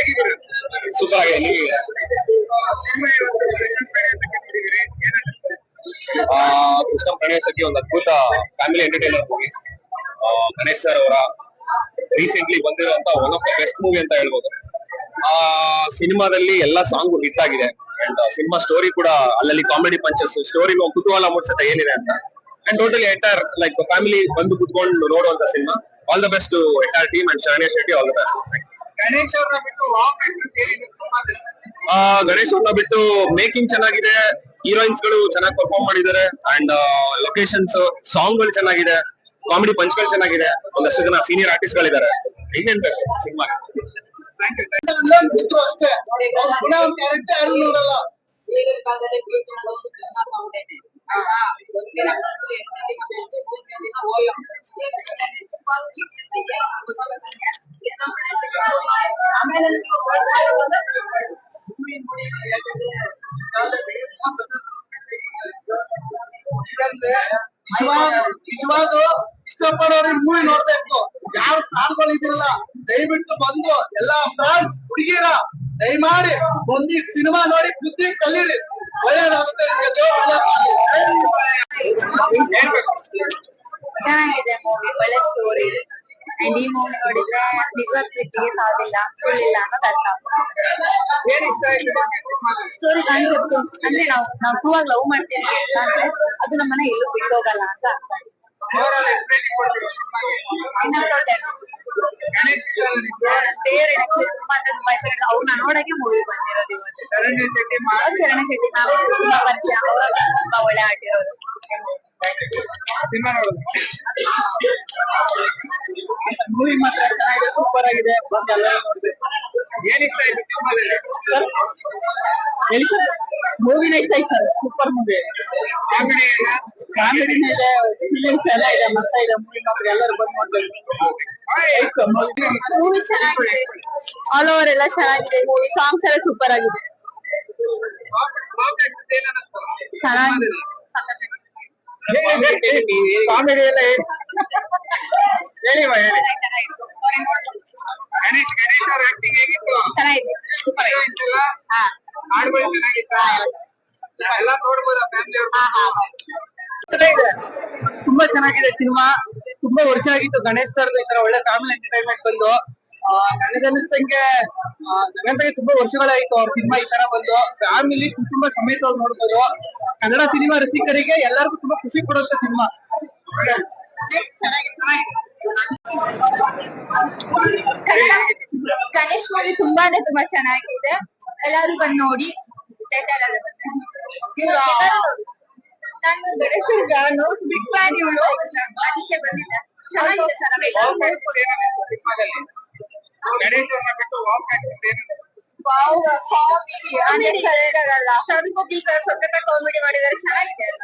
Super Krishna Ganesh ಅಕ್ಕಿ ಒಂದು ಅದ್ಭುತ family entertainer movie. Ganesh sir ಅವರ ರೀಸೆಂಟ್ಲಿ ಬಂದಿರುವಂತ one of the best movie ಅಂತ ಹೇಳ್ಬೋದು. ಆ, ಸಿನಿಮಾದಲ್ಲಿ ಎಲ್ಲಾ ಸಾಂಗ್ ಹಿಟ್ ಆಗಿದೆ. ಅಂಡ್ ಸಿನಿಮಾ ಸ್ಟೋರಿ ಕೂಡ ಅಲ್ಲಲ್ಲಿ ಕಾಮಿಡಿ ಪಂಚಸ್ ಸ್ಟೋರಿ ಕುತೂಹಲ ಮೂಡಿಸುತ್ತೆ ಏನಿದೆ ಅಂತ. And totally entire like family ಬಂದು ಕುತ್ಕೊಂಡು ನೋಡುವಂತ cinema. All the best entire team and Sharanesh Shetty all the best Ganesh ಅವ್ರನ್ನ ಬಿಟ್ಟು ಗಣೇಶ್ ಅವ್ರನ್ನ ಬಿಟ್ಟು ಮೇಕಿಂಗ್ ಚೆನ್ನಾಗಿದೆ ಹೀರೋಯಿನ್ಸ್ಗಳು ಚೆನ್ನಾಗಿ ಪರ್ಫಾರ್ಮ್ ಮಾಡಿದ್ದಾರೆ ಅಂಡ್ ಲೊಕೇಶನ್ಸ್ ಸಾಂಗ್ಗಳು ಚೆನ್ನಾಗಿದೆ ಕಾಮಿಡಿ ಪಂಚ್ಗಳು ಚೆನ್ನಾಗಿದೆ ಒಂದಷ್ಟು ಜನ ಸೀನಿಯರ್ ಆರ್ಟಿಸ್ಟ್ ಗಳಿದ್ದಾರೆ. ಸಿನಿಮಾ ಅಷ್ಟೇ. ಯಾರು ನೋಡಲ್ಲ. ಈಗಿನ ಕಾಲದಲ್ಲಿ ಪ್ರೀತಿ ಅನ್ನೋದು ಒಂದಿನ ದಿನ ಮೂರನೇ ದಿನ ನಿಜವಾದ ಇಷ್ಟಪಡೋರಿ ಮೂವಿ ನೋಡ್ಬೇಕು. ಯಾರು ಸಾಂಗ್ಗಳು ಇದಿಲ್ಲ ದಯವಿಟ್ಟು ಬಂದು ಎಲ್ಲಾ ಫ್ರೆಂಡ್ಸ್ ಹುಡುಗಿರ, ದಯಮಾಡಿ ಮಾಡಿ ಈ ಸಿನಿಮಾ ನೋಡಿ ಬುದ್ಧಿ ಕಲೀರಿ. ಒಳ್ಳೇದಾಗುತ್ತೆ. ಚೆನ್ನಾಗಿದೆ ಮೂವಿ ಒಳ್ಳೆ ಸ್ಟೋರಿ ಅಂಡ್ ಈ ಮೂವಿ ನೋಡಿದ್ರೆ ನಿಜವಾದ ಸಿಟ್ಟಿಗೆ ಸಾವಿಲ್ಲ ಸುಳ್ಳಿಲ್ಲ ಅನ್ನೋದು ಅರ್ಥ. ಸ್ಟೋರಿ ಕಾನ್ಸೆಪ್ಟ್ ಅಂದ್ರೆ ನಾವು ನಾವು ಟೂ ಆಗಿ ಲವ್ ಮಾಡ್ತೀವಿ ಅಂತ ಅಂದ್ರೆ ಅದು ನಮ್ಮನ್ನ ಎಲ್ಲೂ ಬಿಟ್ಟು ಹೋಗಲ್ಲ ಅಂತ. ಬೇರೆ ತುಂಬಾ ಅಂದ್ರೆ ತುಂಬಾ ಇಷ್ಟ. ಅವ್ರನ್ನ ನೋಡಕ್ಕೆ ಮೂವಿ ಬಂದಿರೋದು ಇವತ್ತು. ಶರಣ ಶೆಟ್ಟಿ ನಾವು ತುಂಬಾ ಪರಿಚಯ. ಅವಾಗ ತುಂಬಾ ಒಳ್ಳೆ ಆಟಿರೋದು ಸಿನಿಮಾ ನೋಡುದು? ಮೂವಿ ಮಾತ್ರ ಚೆನ್ನಾಗಿದೆ ಸೂಪರ್ ಆಗಿದೆ. ಬಂದು ಎಲ್ಲ ನೋಡ್ಬೇಕು. ಏನ್ ಇಷ್ಟ ಆಯ್ತು ಸಿನಿಮಾದಲ್ಲಿ ಮೂವಿನ ಇಷ್ಟ ಆಯ್ತು? ಸೂಪರ್ ಮೂವಿ ಕಾಮಿಡಿ ಕಾಮಿಡಿನ ಇದೆ ಫೀಲಿಂಗ್ಸ್ ಎಲ್ಲ ಇದೆ ಮತ್ತೆ ಇದೆ ಮೂವಿ ಮಾತ್ರ ಎಲ್ಲರೂ ಬಂದು ನೋಡ್ಬೇಕು. ಮೂವಿ ಚೆನ್ನಾಗಿದೆ. ಆಲ್ ಓವರ್ ಎಲ್ಲ ಚೆನ್ನಾಗಿದೆ. ಮೂವಿ ಸಾಂಗ್ಸ್ ಎಲ್ಲ ಸೂಪರ್ ಆಗಿದೆ. ಚೆನ್ನಾಗಿದೆ. ಕಾಮಿಡಿ ಎಲ್ಲ ಹೇಳಿ ಹೇಳಿ. ಮಾ, ಗಣೇಶ್ ಗಣೇಶ್ ಅವ್ರ ಆಕ್ಟಿಂಗ್ ಹೇಗಿತ್ತು? ಚೆನ್ನಾಗಿತ್ತು ಸೂಪರ್ ಇತ್ತಲ್ಲ? ಹಾಡುಗಳು ಚೆನ್ನಾಗಿತ್ತ? ಎಲ್ಲ ನೋಡ್ಬೋದಾ ಫ್ಯಾಮಿಲಿ ಹಾ ಹಾ. ತುಂಬಾ ಚೆನ್ನಾಗಿದೆ ಸಿನಿಮಾ. ತುಂಬಾ ವರ್ಷ ಆಗಿತ್ತು ಗಣೇಶ್ ತರದ ಈ ತರ ಒಳ್ಳೆ ಫ್ಯಾಮಿಲಿ ಎಂಟರ್ಟೈನ್ಮೆಂಟ್ ಬಂದು. ಆ, ನನಗಂತಾಗೆ ತುಂಬಾ ವರ್ಷಗಳಾಯ್ತು ಅವ್ರ ಸಿನಿಮಾ ಈ ತರ ಬಂದು. ಫ್ಯಾಮಿಲಿ ಕುಟುಂಬ ಸಮೇತವಾಗಿ ನೋಡ್ಬೋದು. ಕನ್ನಡ ಸಿನಿಮಾ ರಸಿಕರಿಗೆ ಎಲ್ಲರಿಗೂ ತುಂಬಾ ಖುಷಿ ಕೊಡುವಂತ ಸಿನಿಮಾ. ಗಣೇಶ್ ಮೂವಿ ತುಂಬಾ ಅಂದ್ರೆ ತುಂಬಾ ಚೆನ್ನಾಗಿದೆ. ಎಲ್ಲಾರು ಬಂದ್ ನೋಡಿ. ಥಿಯೇಟರ್ ಅಲ್ಲಿ ನಾನು ಗಣೇಶ್ ಬಿಗ್ ಫ್ಯಾನ್ ಇವಳು ಅದಕ್ಕೆ ಬಂದಿದ್ದೆ. ಚೆನ್ನಾಗಿದೆ ಗಣೇಶ್ ಅವ್ರನ್ನ ಬಿಟ್ಟು ವಾಕ್ ಏನಿದೆ? ವಾವ್ ಕಾಮಿಡಿ ಕಾಮಿಡಿ ಇರಲ್ಲ. ಸರ್ ಸಖತ್ ಕಾಮಿಡಿ ಮಾಡಿದ್ದಾರೆ ಚೆನ್ನಾಗಿದೆ ಅಲ್ಲ?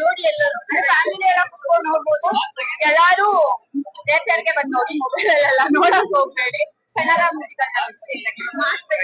ನೋಡಿ ಎಲ್ಲರೂ ಫ್ಯಾಮಿಲಿ ಎಲ್ಲ ಕುತ್ಕೊಂಡು ನೋಡ್ಬೋದು. ಎಲ್ಲಾರು ಥಿಯೇಟರ್ಗೆ ಬಂದ್ ನೋಡಿ ಮೊಬೈಲ್ ಅಲ್ಲೆಲ್ಲ ನೋಡಕ್ ಹೋಗ್ಬೇಡಿ. ಕನ್ನಡ ಮೂವಿ ಮಸ್ತ್